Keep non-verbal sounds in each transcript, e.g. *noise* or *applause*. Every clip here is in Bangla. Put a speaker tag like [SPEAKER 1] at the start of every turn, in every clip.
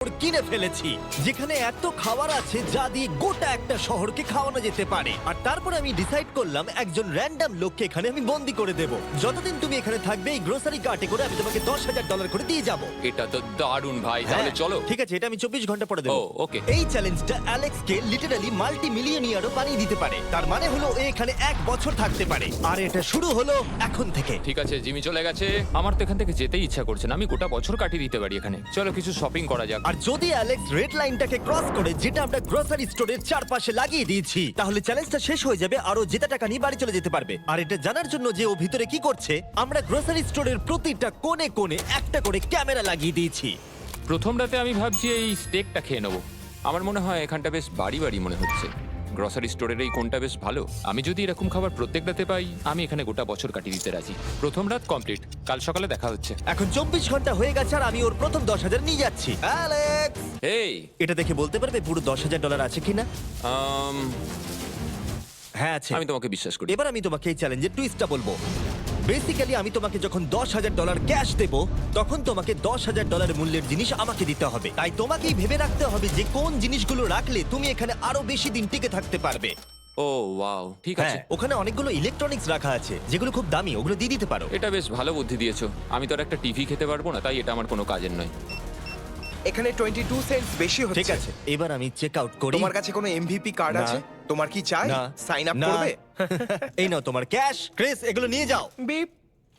[SPEAKER 1] কিনে ফেলেছি। যেখানে এত খাবার আছে যা দিয়ে গোটা একটা শহরকে খাওয়ানো যেতে পারে। আর তারপর আমি ডিসাইড করলাম একজন র্যান্ডম লোককে এখানে আমি বন্দি করে দেব। যতদিন তুমি এখানে থাকবে এই গ্রোসারি কার্টে করে আমি তোমাকে দশ হাজার ডলার করে দিয়ে যাব।
[SPEAKER 2] এটা তো দারুণ ভাই তাহলে চলো।
[SPEAKER 1] ঠিক আছে এটা আমি চব্বিশ ঘণ্টা পরে দেবো।
[SPEAKER 2] ও, okay.
[SPEAKER 1] এই চ্যালেঞ্জটা অ্যালেক্স কে লিটারালি মাল্টি মিলিয়নিয়ারও বানিয়ে দিতে পারে। তার মানে হলো ও এখানে এক বছর থাকতে পারে। আর এটা শুরু হলো এখন থেকে।
[SPEAKER 2] ঠিক আছে জিমি চলে গেছে। আমার তো এখান থেকে যেতেই ইচ্ছা করছে না আমি গোটা বছর কাটিয়ে দিতে পারি এখানে। চলো কিছু শপিং করা যাক।
[SPEAKER 1] আর যদি অ্যালেক্স রেড লাইনটাকে ক্রস করে, যেটা আমরা গ্রোসারি স্টোরের চারপাশে লাগিয়ে দিয়েছি, তাহলে চ্যালেঞ্জটা শেষ হয়ে যাবে আর জেতা টাকা নিয়ে বাড়ি চলে যেতে পারবে। আর এটা জানার জন্য যে ও ভিতরে কি করছে, আমরা গ্রোসারি স্টোরের প্রতিটা কোণে কোণে একটা করে ক্যামেরা লাগিয়ে দিয়েছি।
[SPEAKER 2] প্রথম রাতে আমি ভাবছি এই স্টেকটা খেয়ে নেব। আমার মনে হয় এখানটা বেশ বাড়ি বাড়ি মনে হচ্ছে। গ্রসারি স্টোরের এই কোনটা বেশ ভালো? আমি যদি এরকম খাবার প্রত্যেক রাতে পাই আমি এখানে গোটা বছর কাটিয়ে দিতে রাজি। প্রথম রাত কমপ্লিট কাল সকালে দেখা হচ্ছে।
[SPEAKER 1] এখন চব্বিশ ঘণ্টা হয়ে গেছে আর আমি ওর প্রথম দশ হাজার নিয়ে যাচ্ছি। অ্যালেক্স
[SPEAKER 2] এই!
[SPEAKER 1] এটা দেখে বলতে পারবে পুরো দশ হাজার ডলার আছে কিনা?
[SPEAKER 2] আম,
[SPEAKER 1] হ্যাঁ আছে।
[SPEAKER 2] আমি তোমাকে বিশ্বাস করি।
[SPEAKER 1] এবার আমি তোমাকে এই চ্যালেঞ্জের টুইস্টটা বলব। বেসিক্যালি আমি তোমাকে যখন দশ হাজার ডলার ক্যাশ দেব তখন তোমাকে দশ হাজার ডলার মূল্যের জিনিস আমাকে দিতে হবে। তাই তোমাকেই ভেবে রাখতে হবে যে কোন জিনিসগুলো রাখলে তুমি এখানে আরও বেশি দিন টিকে থাকতে পারবে।
[SPEAKER 2] ও ওয়াও ঠিক আছে।
[SPEAKER 1] হ্যাঁ ওখানে অনেকগুলো ইলেকট্রনিক্স রাখা আছে যেগুলো খুব দামি ওগুলো দিয়ে দিতে পারো।
[SPEAKER 2] এটা বেশ ভালো বুদ্ধি দিয়েছ। আমি তো আর একটা টিভি খেতে পারব না তাই এটা আমার কোনো কাজের নয়।
[SPEAKER 3] এখানে টোয়েন্টি টু সেন্টস বেশি হচ্ছে।
[SPEAKER 1] ঠিক আছে এবার আমি চেক আউট করি।
[SPEAKER 3] তোমার কাছে কোনো এমভিপি কার্ড
[SPEAKER 1] না।
[SPEAKER 3] আছে? তোমার কি চাই?
[SPEAKER 1] না।
[SPEAKER 3] সাইন আপ
[SPEAKER 1] না।
[SPEAKER 3] করবে? *laughs*
[SPEAKER 1] এই নাও তোমার ক্যাশ ক্রিস এগুলো নিয়ে যাও।
[SPEAKER 3] বিপ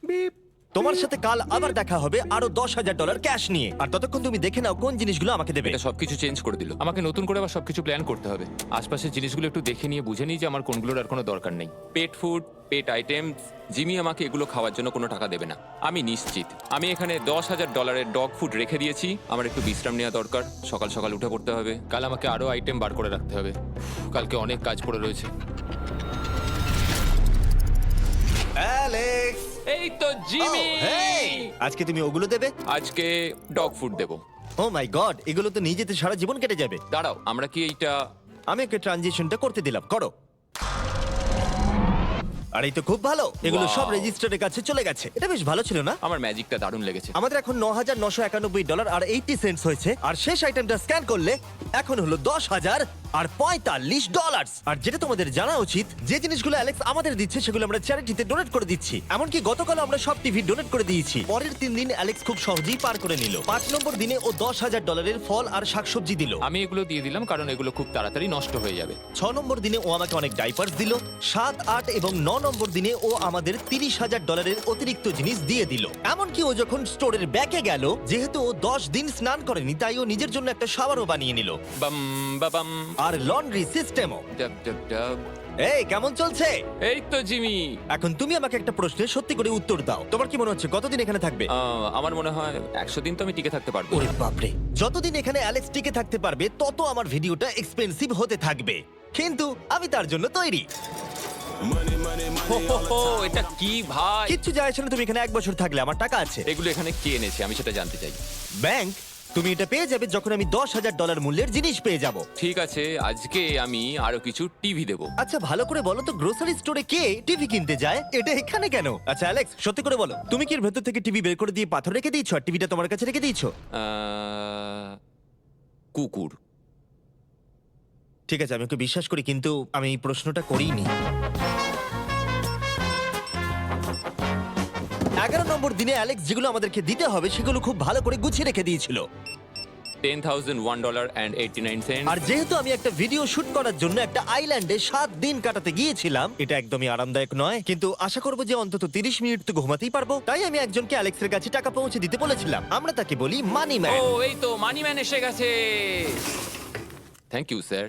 [SPEAKER 3] বিপ
[SPEAKER 1] তোমার সাথে কাল আবার দেখা হবে আরও দশ হাজার ডলার ক্যাশ নিয়ে। আর ততক্ষণ তুমি দেখে নাও কোন জিনিসগুলো আমাকে দেবে।
[SPEAKER 2] এটা সবকিছু চেঞ্জ করে দিল। আমাকে নতুন করে আবার সবকিছু প্ল্যান করতে হবে। আশপাশের জিনিসগুলো একটু দেখে নিয়ে বুঝে নিই যে আমার কোনগুলোর আর কোনো দরকার নেই। Pet food pet items Jimmy আমাকে এগুলো খাওয়ার জন্য কোনো টাকা দেবে না। আমি নিশ্চিত। আমি এখানে দশ হাজার ডলারের ডগ ফুড রেখে দিয়েছি। আমার একটু বিশ্রাম নেওয়া দরকার। সকাল সকাল উঠে পড়তে হবে। কাল আমাকে আরও আইটেম বার করে রাখতে হবে। কালকে অনেক কাজ পড়ে রয়েছে।
[SPEAKER 1] অ্যালেক্স
[SPEAKER 2] এই তো জিমি।
[SPEAKER 1] Oh, hey! আজকে তুমি ওগুলো দেবে?
[SPEAKER 2] আজকে ডগ ফুড দেবো।
[SPEAKER 1] ও মাই গড এগুলো তো নিয়ে যেতে সারা জীবন কেটে যাবে।
[SPEAKER 2] দাঁড়াও আমরা কি এইটা
[SPEAKER 1] আমি ওকে ট্রানজিশনটা করতে দিলাম করো। আর এই তো খুব ভালো এগুলো
[SPEAKER 2] Wow.
[SPEAKER 1] সব রেজিস্টারের কাছে চলে গেছে। এটা বেশ ভালো ছিল না?
[SPEAKER 2] আমার ম্যাজিকটা দারুণ লেগেছে।
[SPEAKER 1] আমাদের এখন ন হাজার নশো একানব্বই ডলার আর এইটি সেন্টস হয়েছে। আর শেষ আইটেমটা স্ক্যান করলে এখন হলো দশ হাজার আর পঁয়তাল্লিশ ডলার আর যেটা তোমাদের জানা উচিত যে জিনিসগুলো অ্যালেক্স আমাদের দিচ্ছে সেগুলো আমরা চ্যারিটিতে ডোনেট করে দিচ্ছি। এমনকি গতকাল আমরা সব টিভি ডোনেট করে দিয়েছি। পরের তিন দিন অ্যালেক্স খুব সহজেই পার করে নিল। পাঁচ নম্বর দিনে ও দশ হাজার ডলারের ফল আর শাকসবজি দিল।
[SPEAKER 2] আমি এগুলো দিয়ে দিলাম কারণ এগুলো খুব তাড়াতাড়ি নষ্ট হয়ে যাবে।
[SPEAKER 1] ছ নম্বর দিনে ও আমাকে অনেক ডাইপার্স দিল। সাত আট এবং ন নম্বর দিনে ও আমাদের তিরিশ হাজার ডলারের অতিরিক্ত জিনিস দিয়ে দিল। এমনকি ও যখন স্টোরের ব্যাকে গেল যেহেতু ও দশ দিন স্নান করেনি তাই ও নিজের জন্য একটা শাওয়ারও বানিয়ে নিল।
[SPEAKER 2] বাম বাবাম।
[SPEAKER 1] আর লন্ড্রি সিস্টেমও।
[SPEAKER 2] ডাব ডাব ডাব।
[SPEAKER 1] এই কেমন চলছে?
[SPEAKER 2] এই তো জিমি।
[SPEAKER 1] এখন তুমি আমাকে একটা প্রশ্নের সত্যি করে উত্তর দাও। তোমার কি মনে হচ্ছে কতদিন এখানে থাকবে?
[SPEAKER 2] আহ, আমার মনে হয় একশো দিন তো আমি টিকে থাকতে পারব।
[SPEAKER 1] ওরে বাপরে। যতদিন এখানে অ্যালেক্স টিকে থাকতে পারবে তত আমার ভিডিওটা এক্সপেন্সিভ হতে থাকবে। কিন্তু আমি তার জন্য তৈরি।
[SPEAKER 2] হো, হো, হো, এটা কি ভাই?
[SPEAKER 1] কিচ্ছু যায় আসে না তুমি এখানে এক বছর থাকলে আমার টাকা আছে।
[SPEAKER 2] এগুলো এখানে কে এনেছে? আমি সেটা জানতে চাই।
[SPEAKER 1] ব্যাংক তুমি এটা পেয়ে যাবে যখন আমি দশ হাজার ডলার মূল্যের জিনিস পেয়ে যাব।
[SPEAKER 2] ঠিক আছে আজকে আমি আরও কিছু টিভি দেবো।
[SPEAKER 1] আচ্ছা ভালো করে বলো তো গ্রোসারি স্টোরে কে টিভি কিনতে যায়? এটা এখানে কেন? আচ্ছা অ্যালেক্স সত্যি করে বলো। তুমি কি এর ভেতর থেকে টিভি বের করে দিয়ে পাথর রেখে দিয়েছ? আর টিভিটা তোমার কাছে রেখে দিয়েছ?
[SPEAKER 2] আহ, কুকুর।
[SPEAKER 1] ঠিক আছে আমি ওকে বিশ্বাস করি কিন্তু আমি এই প্রশ্নটা করিনি। এগারো নম্বর দিনে অ্যালেক্স যেগুলো আমাদেরকে দিতে হবে সেগুলো খুব ভালো করে গুছিয়ে রেখে দিয়েছিল।
[SPEAKER 2] Ten thousand one dollar and eighty nine cent
[SPEAKER 1] আর যেহেতু আমি একটা ভিডিও শুট করার জন্য একটা আইল্যান্ডে সাত দিন কাটাতে গিয়েছিলাম এটা একদমই আরামদায়ক নয় কিন্তু আশা করব যে অন্তত তিরিশ মিনিট তো ঘুমাতেই পারব তাই আমি একজনকে অ্যালেক্সের কাছে টাকা পৌঁছে দিতে বলেছিলাম। আমরা তাকে বলি মানি
[SPEAKER 2] ও
[SPEAKER 1] ম্যান
[SPEAKER 2] এই তো মানি ম্যান এসে গেছে। থ্যাংক ইউ স্যার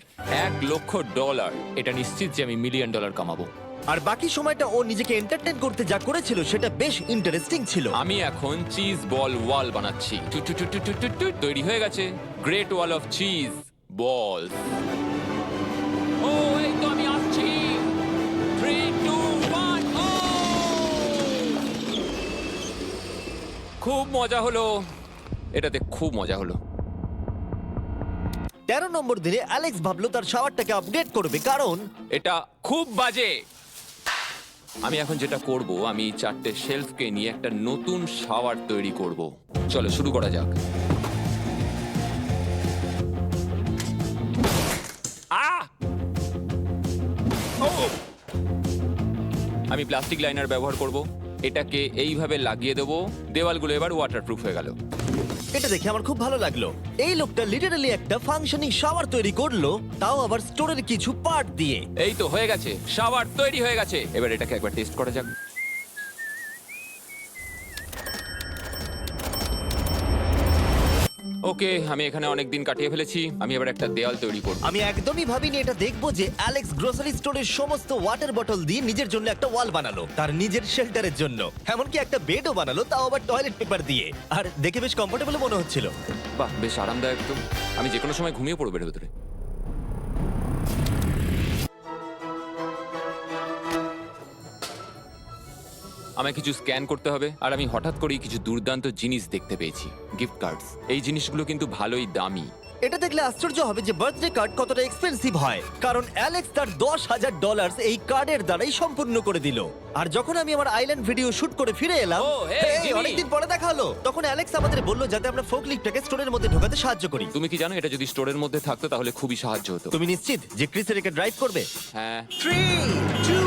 [SPEAKER 2] এক লক্ষ ডলার এটা নিশ্চিত যে আমি মিলিয়ন ডলার কামাবো।
[SPEAKER 1] আর বাকি সময়টা ও নিজেকে এন্টারটেন করতে যা করেছিল সেটা বেশ ইন্টারেস্টিং ছিল।
[SPEAKER 2] আমি এখন চিজ বল ওয়াল বানাচ্ছি। Two two two two two two two, তৈরি হয়ে গেছে। Great wall of cheese ball ও এই তো আমি আসছি। থ্রি টু ওয়ান ও! খুব মজা হলো। এটাতে খুব মজা হলো।
[SPEAKER 1] তেরো নম্বর দিনে অ্যালেক্স ভাবলো তার শাওয়ারটাকে আপডেট করবে কারণ
[SPEAKER 2] এটা খুব বাজে। আমি এখন যেটা করব, আমি চারটে শেলফকে নিয়ে একটা নতুন শাওয়ার তৈরি করব। চলো, শুরু করা যাক। আমি প্লাস্টিক লাইনার ব্যবহার করব। এটাকে এইভাবে লাগিয়ে দেবো। দেওয়ালগুলো এবার ওয়াটারপ্রুফ হয়ে গেল।
[SPEAKER 1] এটা দেখে আমার খুব ভালো লাগল। এই লোকটা লিটারালি একটা ফাংশনিং শাওয়ার তৈরি করল, তাও আবার স্টোরের কিছু পার্ট দিয়ে।
[SPEAKER 2] এই তো হয়ে গেছে শাওয়ার তৈরি হয়ে গেছে। এবার এটাকে একবার টেস্ট করা যাক। ওকে আমি এখানে অনেক দিন কাটিয়ে ফেলেছি। আমি এবার একটা দেয়াল তৈরি করব।
[SPEAKER 1] আমি একদমই ভাবিনি এটা দেখব যে অ্যালেক্স গ্রোসারি স্টোরের সমস্ত ওয়াটার বটল দিয়ে নিজের জন্য একটা ওয়াল বানালো তার নিজের শেল্টারের জন্য। এমনকি একটা বেডও বানালো তাও আবার টয়লেট পেপার দিয়ে। আর দেখে বেশ কমফোর্টেবল মনে হচ্ছিল।
[SPEAKER 2] বাহ বেশ আরামদায়ক তো। আমি যে কোনো সময় ঘুমিয়ে পড়ব এর ভেতরে। আমায় কিছু স্ক্যান করতে হবে আর আমি হঠাৎ করেই কিছু দুর্দান্ত জিনিস দেখতে পেয়েছি গিফট কার্ডস এই জিনিসগুলো কিন্তু ভালোই দামি।
[SPEAKER 1] এটা দেখলে আশ্চর্য হবে যে বার্থডে কার্ড কতটা এক্সপেন্সিভ হয় কারণ অ্যালেক্স তার দশ হাজার ডলার এই কার্ডের দ্বারাই সম্পূর্ণ করে দিল। আর যখন আমি আমার আইল্যান্ড ভিডিও শুট করে ফিরে এলাম
[SPEAKER 2] ও, hey।
[SPEAKER 1] অনেকদিন পরে দেখা হলো। তখন অ্যালেক্স আমাদের বলল যাতে আমরা ফোক লিফটটাকে স্টোরের মধ্যে ঢোকাতে সাহায্য করি।
[SPEAKER 2] তুমি কি জানো এটা যদি স্টোরের মধ্যে থাকতো তাহলে খুবই সাহায্য হতো।
[SPEAKER 1] তুমি নিশ্চিত যে ক্রিসের একে ড্রাইভ করবে?
[SPEAKER 2] হ্যাঁ।
[SPEAKER 1] থ্রি টু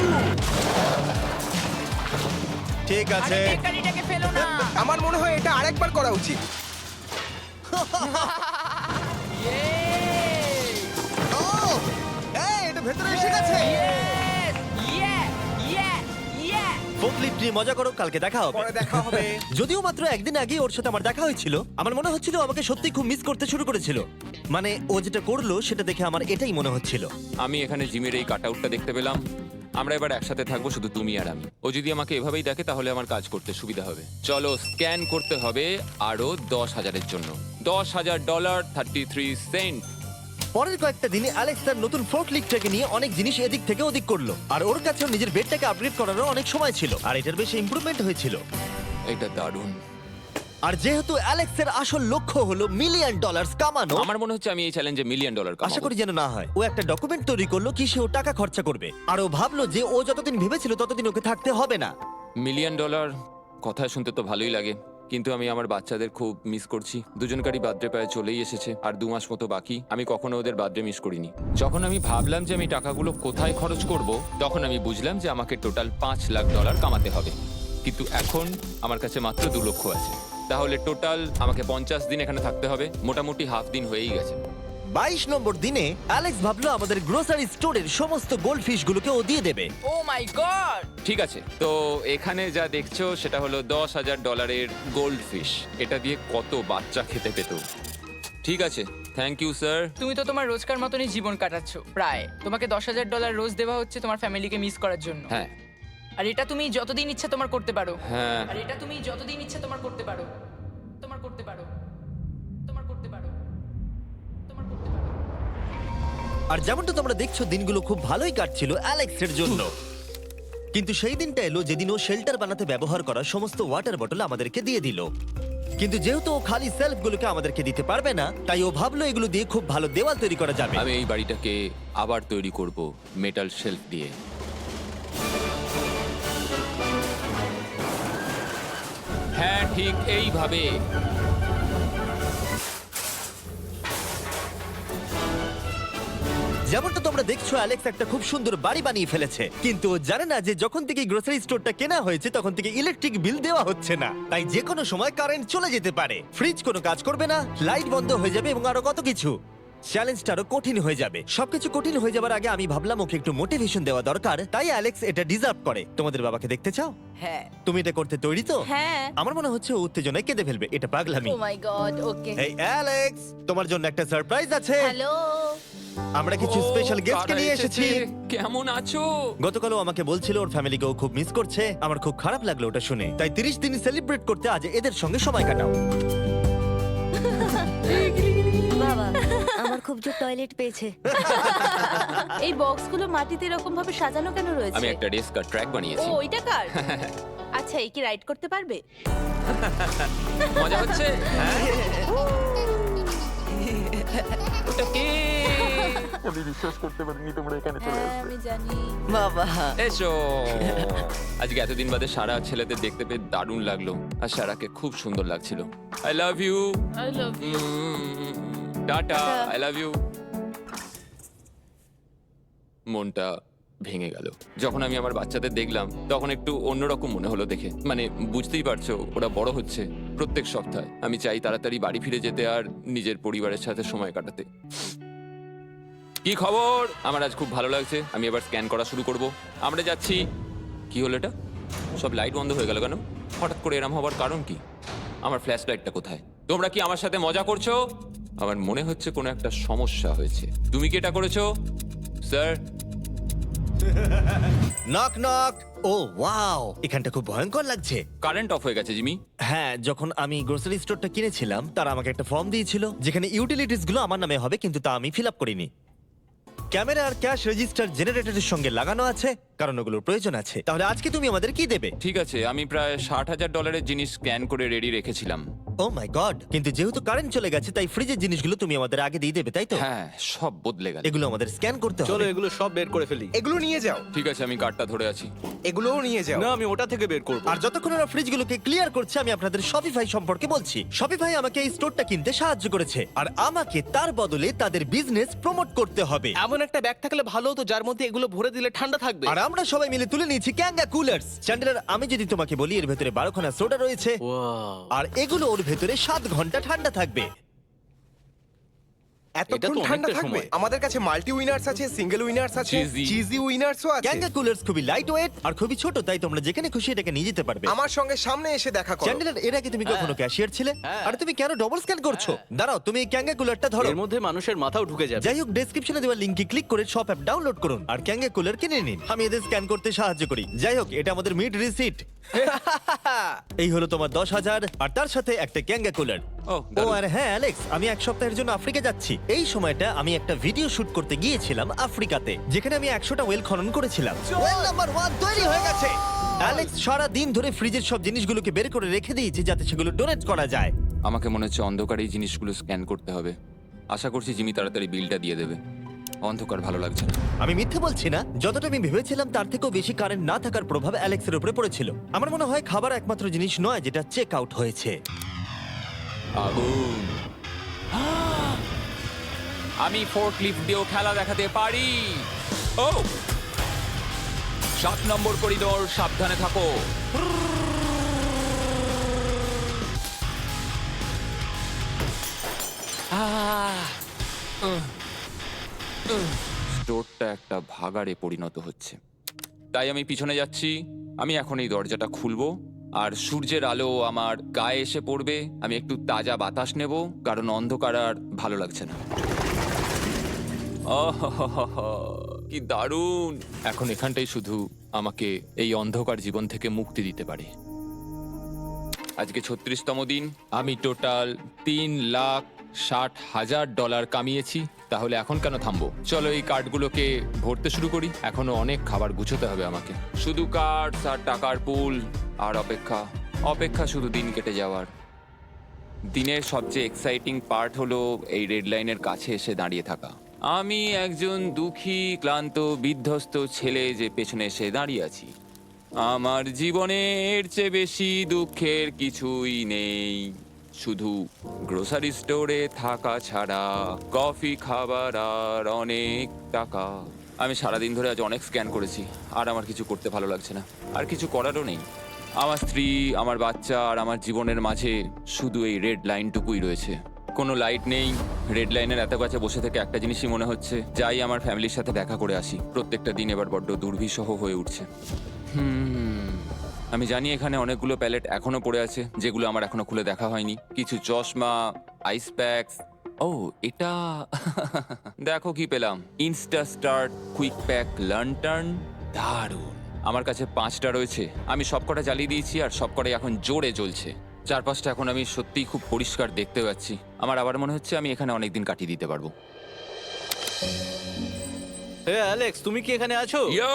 [SPEAKER 1] ঠিক আছে।
[SPEAKER 4] বেকারিটাকে ফেলো না।
[SPEAKER 3] আমার মনে হয় এটা আরেকবার করা উচিত। *laughs*
[SPEAKER 1] ও এই, এটা ভেতরে এসে গেছে।
[SPEAKER 4] ইয়ে ইয়ে ইয়ে
[SPEAKER 1] ফোক লিফট নিয়ে মজা করো কালকে দেখা হবে।
[SPEAKER 3] পরে দেখা হবে। *laughs*
[SPEAKER 1] যদিও মাত্র একদিন আগে ওর সাথে আমার দেখা হয়েছিল আমার মনে হচ্ছিল আমাকে সত্যি খুব মিস করতে শুরু করেছিল। মানে ও যেটা করল সেটা দেখে আমার এটাই মনে হচ্ছিল।
[SPEAKER 2] আমি এখানে জিমের এই কাট আউটটা দেখতে পেলাম। আমরা এবার একসাথে থাকব শুধু তুমি আর আমি। ও যদি আমাকে এভাবেই দেখে তাহলে আমার কাজ করতে সুবিধা হবে। চলো স্ক্যান করতে হবে আরও দশ হাজারের জন্য। দশ হাজার ডলার থার্টি থ্রি সেন্ট
[SPEAKER 1] পরের কয়েকটা দিনে অ্যালেক্স তার নতুন ফোর্ক লিফটটাকে নিয়ে অনেক জিনিস এদিক থেকে ওদিক করল। আর ওর কাছেও নিজের বেডটাকে আপগ্রেড করারও অনেক সময় ছিল। আর এটার বেশ ইমপ্রুভমেন্ট হয়েছিল।
[SPEAKER 2] এটা দারুণ।
[SPEAKER 1] আর যেহেতু অ্যালেক্সের আসল লক্ষ্য হলো মিলিয়ন ডলার কামানো
[SPEAKER 2] আমার মনে হচ্ছে আমি এই চ্যালেঞ্জে মিলিয়ন ডলার
[SPEAKER 1] আশা করি যেন না হয়। ও একটা ডকুমেন্ট তৈরি করল কি সে ও টাকা খরচা করবে। আর ও ভাবলো যে ও যতদিন ভেবেছিল ততদিন ওকে থাকতে হবে না।
[SPEAKER 2] মিলিয়ন ডলার কথা শুনতে তো ভালোই লাগে। কিন্তু আমি আমার বাচ্চাদের খুব মিস করছি। দুজনকারই বার্থডে প্রায় চলেই এসেছে আর দু মাস মতো বাকি। আমি কখনো ওদের বার্থডে মিস করিনি। যখন আমি ভাবলাম যে আমি টাকাগুলো কোথায় খরচ করব তখন আমি বুঝলাম যে আমাকে টোটাল পাঁচ লাখ ডলার কামাতে হবে। কিন্তু এখন আমার কাছে মাত্র দু লক্ষ আছে। তাহলে টোটাল আমাকে পঞ্চাশ দিন এখানে থাকতে হবে। মোটামুটি হাফ দিন হয়েই গেছে।
[SPEAKER 1] বাইশ নম্বর দিনে অ্যালেক্স ভাবলো আমাদের গ্রোসারি স্টোরের সমস্ত গোল্ড ফিশগুলোকে ও দিয়ে দেবে।
[SPEAKER 4] Oh my god!
[SPEAKER 2] ঠিক আছে তো এখানে যা দেখছ সেটা হলো দশ হাজার ডলারের গোল্ড ফিশ এটা দিয়ে কত বাচ্চা খেতে পেত। ঠিক আছে থ্যাংক ইউ স্যার
[SPEAKER 4] তুমি তো তোমার রোজকার মতনই জীবন কাটাচ্ছ প্রায়। তোমাকে দশ হাজার ডলার রোজ দেওয়া হচ্ছে তোমার ফ্যামিলিকে মিস করার জন্য।
[SPEAKER 2] হ্যাঁ
[SPEAKER 4] আর এটা তুমি যতদিন ইচ্ছা তোমার করতে পারো।
[SPEAKER 2] হ্যাঁ।
[SPEAKER 4] আর এটা তুমি যতদিন ইচ্ছা তোমার করতে পারো। তোমার করতে পারো। তোমার করতে পারো। তোমার করতে পারো।
[SPEAKER 1] আর যেমনটা তোমরা দেখছ দিনগুলো খুব ভালোই কাটছিল অ্যালেক্সের জন্য। কিন্তু সেই দিনটা এলো যেদিন ও শেল্টার বানাতে ব্যবহার করা সমস্ত ওয়াটার বটল আমাদেরকে দিয়ে দিল। কিন্তু যেহেতু ও খালি সেলফগুলোকে আমাদেরকে দিতে পারবে না তাই ও ভাবলো এগুলো দিয়ে খুব ভালো দেওয়াল তৈরি করা যাবে।
[SPEAKER 2] আমি এই বাড়িটাকে আবার তৈরি করব মেটাল শেলফ দিয়ে। ঠিক এইভাবে।
[SPEAKER 1] যেমনটা তোমরা দেখছ অ্যালেক্স একটা খুব সুন্দর বাড়ি বানিয়ে ফেলেছে। কিন্তু জানে না যে যখন থেকে গ্রোসারি স্টোরটা কেনা হয়েছে, তখন থেকে ইলেকট্রিক বিল দেওয়া হচ্ছে না। তাই যে কোনো সময় কারেন্ট চলে যেতে পারে। ফ্রিজ কোনো কাজ করবে না লাইট বন্ধ হয়ে যাবে এবং আরও কত কিছু। চ্যালেঞ্জটা আরও কঠিন হয়ে যাবে। সবকিছু কঠিন হয়ে যাবার আগে আমি ভাবলাম ওকে একটু মোটিভেশন দেওয়া দরকার। তাই অ্যালেক্স এটা ডিজার্ভ করে। তোমাদের বাবাকে দেখতে চাও?
[SPEAKER 5] হ্যাঁ।
[SPEAKER 1] তুমি এটা করতে তৈরি তো?
[SPEAKER 5] হ্যাঁ।
[SPEAKER 1] আমার মনে হচ্ছে ও উত্তেজনায় কেঁদে ফেলবে। এটা পাগলামি।
[SPEAKER 5] ও মাই গড ওকে
[SPEAKER 1] এই অ্যালেক্স তোমার জন্য একটা সারপ্রাইজ আছে।
[SPEAKER 5] হ্যালো
[SPEAKER 1] আমরা কিছু স্পেশাল গেস্টকে নিয়ে এসেছি?
[SPEAKER 2] কেমন আছো?
[SPEAKER 1] গতকালও আমাকে বলছিল ওর ফ্যামিলিকেও খুব মিস করছে। আমার খুব খারাপ লাগল ওটা শুনে। তাই তিরিশ দিন সেলিব্রেট করতে আজ এদের সঙ্গে সময় কাটাও। *laughs*
[SPEAKER 6] বাবা। খুব জোর টয়লেট পেয়েছে। এই বক্সগুলো মাটিতে এরকম ভাবে সাজানো কেন
[SPEAKER 2] আমি
[SPEAKER 6] রয়েছে
[SPEAKER 2] একটা ডেস্ক আর ট্র্যাক
[SPEAKER 6] ও
[SPEAKER 2] বানিয়েছি
[SPEAKER 6] ওইটা কার? *laughs* আচ্ছা এই কি রাইড করতে পারবে? *laughs*
[SPEAKER 2] মজা হচ্ছে? হ্যাঁ? *laughs* ওটা কে?
[SPEAKER 6] হ্যাঁ আমি জানি।
[SPEAKER 5] বাবা।
[SPEAKER 2] এসো! আজকে এতদিন বাদে সারা ছেলেদের দেখতে পেয়ে দারুণ লাগল আর সারাকে খুব সুন্দর লাগছিল। I love you
[SPEAKER 6] I love you
[SPEAKER 2] tata I love you মনটা ভেঙে গেল। যখন আমি আমার বাচ্চাদের দেখলাম তখন একটু অন্যরকম মনে হলো দেখে। মানে বুঝতেই পারছ ওরা বড় হচ্ছে প্রত্যেক সপ্তাহে। আমি চাই তাড়াতাড়ি বাড়ি ফিরে যেতে আর নিজের পরিবারের সাথে সময় কাটাতে। কি খবর? আমার আজ খুব ভালো লাগছে। আমি এবার স্ক্যান করা শুরু করব। আমরা যাচ্ছি। কি হলো এটা? সব লাইট বন্ধ হয়ে গেল কেন? হঠাৎ করে এরম হওয়ার কারণ কি? আমার ফ্ল্যাশ লাইটটা কোথায়? তোমরা কি আমার সাথে মজা করছ? আমার মনে হচ্ছে কোনো একটা সমস্যা হয়েছে। তুমি কি এটা করেছ? Sir? *laughs*
[SPEAKER 1] Knock knock oh wow. এখানটা খুব ভয়ঙ্কর লাগছে।
[SPEAKER 2] কারেন্ট অফ হয়ে গেছে জিমি।
[SPEAKER 1] হ্যাঁ যখন আমি গ্রোসারি স্টোরটা কিনেছিলাম তারা আমাকে একটা ফর্ম দিয়েছিল যেখানে ইউটিলিটিসগুলো আমার নামে হবে কিন্তু তা আমি ফিল আপ করিনি। ক্যামেরা আর ক্যাশ রেজিস্টার জেনারেটরের সঙ্গে লাগানো আছে কারণ ওগুলোর প্রয়োজন আছে। তাহলে আজকে তুমি আমাদের কি দেবে?
[SPEAKER 2] ঠিক আছে আমি প্রায় ষাট হাজার ডলারের জিনিস স্ক্যান করে রেডি রেখেছিলাম।
[SPEAKER 1] ও মাই গড কিন্তু যেহেতু কারেন্ট চলে গেছে তাই ফ্রিজের জিনিসগুলো তুমি আমাদের আগে দিয়ে দেবে তাই তো?
[SPEAKER 2] হ্যাঁ সব বদলে গেল।
[SPEAKER 1] এগুলো আমাদের স্ক্যান করতে
[SPEAKER 5] চলো
[SPEAKER 1] হবে।
[SPEAKER 5] এগুলো সব বের করে ফেলি।
[SPEAKER 3] এগুলো নিয়ে যাও।
[SPEAKER 2] ঠিক আছে আমি কার্ডটা ধরে আছি।
[SPEAKER 3] এগুলোও নিয়ে যাও।
[SPEAKER 5] না আমি ওটা থেকে বের করব।
[SPEAKER 1] আর যতক্ষণ ওরা ফ্রিজগুলোকে ক্লিয়ার করছে আমি আপনাদের শপিফাই সম্পর্কে বলছি। শপিফাই আমাকে এই স্টোরটা কিনতে সাহায্য করেছে। আর আমাকে তার বদলে তাদের বিজনেস প্রমোট করতে হবে।
[SPEAKER 5] এমন একটা ব্যাগ থাকলে ভালো হতো যার মধ্যে এগুলো ভরে দিলে ঠান্ডা থাকবে।
[SPEAKER 1] আর আমরা সবাই মিলে তুলে নিয়েছি ক্যাঙ্গা কুলার্স চ্যান্ডেলার আমি যদি তোমাকে বলি এর ভেতরে বারোখানা সোডা রয়েছে। আর এগুলো ওর ভেতরে সাত ঘণ্টা ঠান্ডা থাকবে।
[SPEAKER 3] এতক্ষণ ঠান্ডা থাকবে। আমাদের কাছে মাল্টি উইনার্স আছে সিঙ্গেল উইনার্স আছে চিজি উইনার্সও আছে।
[SPEAKER 1] ক্যাঙ্গা কুলার্স খুবই লাইট ওয়েট আর খুবই ছোট তাই তোমরা যেখানে খুশি এটাকে নিয়ে যেতে পারবে।
[SPEAKER 3] আমার সঙ্গে সামনে এসে দেখা করো।
[SPEAKER 1] চ্যান্ডেলার এর আগে তুমি কখনো ক্যাশিয়ার ছিলে?
[SPEAKER 5] হ্যাঁ।
[SPEAKER 1] আর তুমি কেন ডবল স্ক্যান করছ? দাঁড়াও তুমি এই ক্যাঙ্গা কুলারটা ধরো।
[SPEAKER 5] এর মধ্যে মানুষের মাথাও ঢুকে যাবে।
[SPEAKER 1] যাই হোক ডেসক্রিপশনে দেওয়া লিংকে ক্লিক করে সব অ্যাপ ডাউনলোড করুন। আর ক্যাঙ্গা কুলার কিনে নিন। আমি এদের স্ক্যান করতে সাহায্য করি। যাই হোক এটা আমাদের মিড রিসিট *laughs* এই হলো তোমার দশ হাজার আর তার সাথে একটা ক্যাঙ্গা কুলার।
[SPEAKER 2] ও,
[SPEAKER 1] ও আর হ্যাঁ অ্যালেক্স আমি এক সপ্তাহের জন্য আফ্রিকা যাচ্ছি। এই সময়টা আমি একটা ভিডিও শুট করতে গিয়েছিলাম আফ্রিকাতে যেখানে আমি একশোটা ওয়েল খনন করেছিলাম। ওয়েল নাম্বার ওয়ান তৈরি হয়ে গেছে। অ্যালেক্স সারা দিন ধরে ফ্রিজের সব জিনিসগুলোকে বের করে রেখে দিয়েছে যাতে সেগুলো ডোনেট করা যায়।
[SPEAKER 2] আমাকে মনে হচ্ছে অন্ধকারে এই জিনিসগুলো স্ক্যান করতে হবে। আশা করছি জিমি তাড়াতাড়ি বিলটা দিয়ে দেবে। অন্ধকার ভালো লাগছে না।
[SPEAKER 1] আমি মিথ্যে বলছি না যতটা আমি ভেবেছিলাম তার থেকেও বেশি কারেন্ট না থাকার প্রভাব অ্যালেক্সের উপরে পড়েছিল। আমার মনে হয় খাবার একমাত্র জিনিস নয় যেটা চেক আউট হয়েছে।
[SPEAKER 2] আগুন। আমি ফোর্ট লিফট দিয়েও খেলা দেখাতে পারি। ও! সাত নম্বর করিডোর, সাবধানে থাকো। স্টোরটা একটা ভাগাড়ে পরিণত হচ্ছে। তাই আমি পিছনে যাচ্ছি। আমি এখন এই দরজাটা খুলবো। আর সূর্যের আলো আমার গায়ে এসে পড়বে। আমি একটু তাজা বাতাস নেব, কারণ অন্ধকার আর ভালো লাগছে না। কি দারুণ! এখন এখানটাই শুধু আমাকে এই অন্ধকার জীবন থেকে মুক্তি দিতে পারে। আজকে ছত্রিশতম দিন। আমি টোটাল তিন লাখ ষাট হাজার ডলার কামিয়েছি, তাহলে এখন কেন থামবো? চলো এই কার্ডগুলোকে ভরতে শুরু করি। এখনও অনেক খাবার গুছোতে হবে আমাকে। শুধু কার্ড আর টাকার পুল আর অপেক্ষা। অপেক্ষা শুধু দিন কেটে যাওয়ার। দিনের সবচেয়ে এক্সাইটিং পার্ট হলো এই রেড লাইনের কাছে এসে দাঁড়িয়ে থাকা। আমি একজন দুঃখী, ক্লান্ত, বিধ্বস্ত ছেলে যে পেছনে এসে দাঁড়িয়ে আছি। আমার জীবনে এর চেয়ে বেশি দুঃখের কিছুই নেই। শুধু গ্রোসারি স্টোরে থাকা ছাড়া কফি খাবার আর অনেক টাকা। আমি সারাদিন ধরে আজ অনেক স্ক্যান করেছি, আর আমার কিছু করতে ভালো লাগছে না। আর কিছু করারও নেই। আমার স্ত্রী, আমার বাচ্চা আর আমার জীবনের মাঝে শুধু এই রেড লাইনটুকুই রয়েছে। কোনো লাইট নেই। রেড লাইনের এত কাছে বসে থেকে একটা জিনিসই মনে হচ্ছে, যাই আমার ফ্যামিলির সাথে দেখা করে আসি। প্রত্যেকটা দিন এবার বড্ড দুর্বিষহ হয়ে উঠছে। হুম। আমি জানি এখানে অনেকগুলো প্যালেট এখনও পড়ে আছে, যেগুলো আমার এখনও খুলে দেখা হয়নি। কিছু চশমা আইস প্যাকস ও, এটা *laughs* দেখো কি পেলাম। Insta start quick pack lantern দারুণ। আমার কাছে পাঁচটা রয়েছে। আমি সবকটা জ্বালিয়ে দিয়েছি আর সবকটাই এখন জোরে জ্বলছে। চারপাশটা এখন আমি সত্যিই খুব পরিষ্কার দেখতে পাচ্ছি। আমার আবার মনে হচ্ছে আমি এখানে অনেকদিন কাটিয়ে দিতে পারব।
[SPEAKER 5] হে অ্যালেক্স তুমি কি এখানে আছো?
[SPEAKER 2] ইয়ো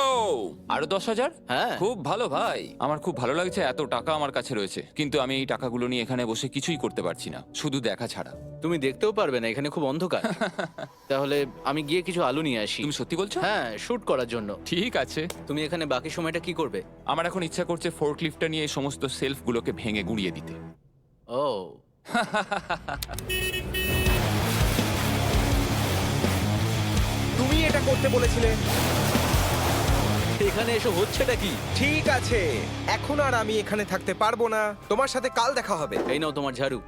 [SPEAKER 2] আরও দশ হাজার?
[SPEAKER 5] হ্যাঁ।
[SPEAKER 2] খুব ভালো ভাই। আমার খুব ভালো লাগছে এত টাকা আমার কাছে রয়েছে। কিন্তু আমি এই টাকাগুলো নিয়ে এখানে বসে কিছুই করতে পারছি না শুধু দেখা ছাড়া।
[SPEAKER 5] তুমি দেখতেও পারবে না এখানে খুব অন্ধকার। *laughs* তাহলে আমি গিয়ে কিছু আলু নিয়ে আসি।
[SPEAKER 2] তুমি সত্যি বলছো?
[SPEAKER 5] হ্যাঁ শুট করার জন্য।
[SPEAKER 2] ঠিক আছে।
[SPEAKER 5] তুমি এখানে বাকি সময়টা কি করবে?
[SPEAKER 2] আমার এখন ইচ্ছা করছে ফোর্কলিফটটা নিয়ে এই সমস্ত সেলফগুলোকে ভেঙে গুঁড়িয়ে দিতে।
[SPEAKER 5] ও। *laughs*
[SPEAKER 3] এটা করতে বলেছিলে
[SPEAKER 5] এখানে এসে হচ্ছেটা কি?
[SPEAKER 3] ঠিক আছে। এখন আর আমি এখানে থাকতে পারব না। তোমার সাথে কাল দেখা হবে।
[SPEAKER 5] এই নাও তোমার ঝাড়ু।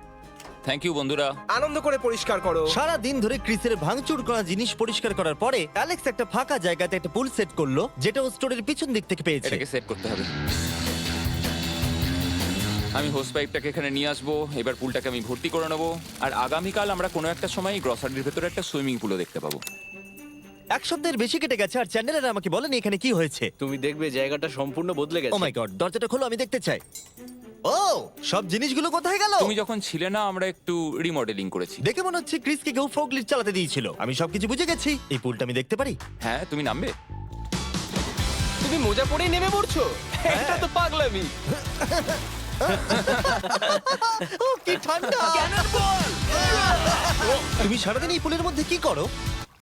[SPEAKER 2] থ্যাংক ইউ বন্ধুরা।
[SPEAKER 3] আনন্দ করে পরিষ্কার করো।
[SPEAKER 1] সারা দিন ধরে ক্রিসের ভাঙচুর করা জিনিস পরিষ্কার করার পরে অ্যালেক্স একটা ফাঁকা জায়গাতে একটা পুল সেট করল যেটা ও স্টোরের পিছন দিক থেকে পেয়েছে।
[SPEAKER 2] এটাকে সেট করতে হবে। আমি হোস পাইপটাকে এখানে নিয়ে আসব। এবার পুলটাকে আমি ভর্তি করে নেব। আর আগামীকাল আমরা কোনো একটা সময় গ্রসারির ভেতরে একটা সুইমিং পুলও দেখতে পাবো।
[SPEAKER 1] এক সপ্তাহের বেশি কেটে গেছে আর চ্যানেলের আমাকে বলেনি এখানে কি হয়েছে।
[SPEAKER 5] তুমি দেখবে জায়গাটা সম্পূর্ণ বদলে
[SPEAKER 1] ও
[SPEAKER 5] গেছে
[SPEAKER 1] মাই গড দরজাটা খোলো আমি দেখতে চাই। ও সব জিনিসগুলো কোথায় গেল?
[SPEAKER 2] তুমি যখন ছিলে না আমরা একটু রিমডেলিং করেছি।
[SPEAKER 1] দেখে মনে হচ্ছে ক্রিসকে কেউ ফোকলিফট চালাতে দিয়েছিল। আমি সবকিছু বুঝে গেছি। এই পুলটা আমি দেখতে পারি?
[SPEAKER 2] হ্যাঁ তুমি নামবে?
[SPEAKER 5] তুমি মোজা পরেই নেমে পড়ছো? এটা তো পাগলামি।
[SPEAKER 1] ও কি ঠান্ডা। তুমি সারাদিন এই পুলের মধ্যে কি করো?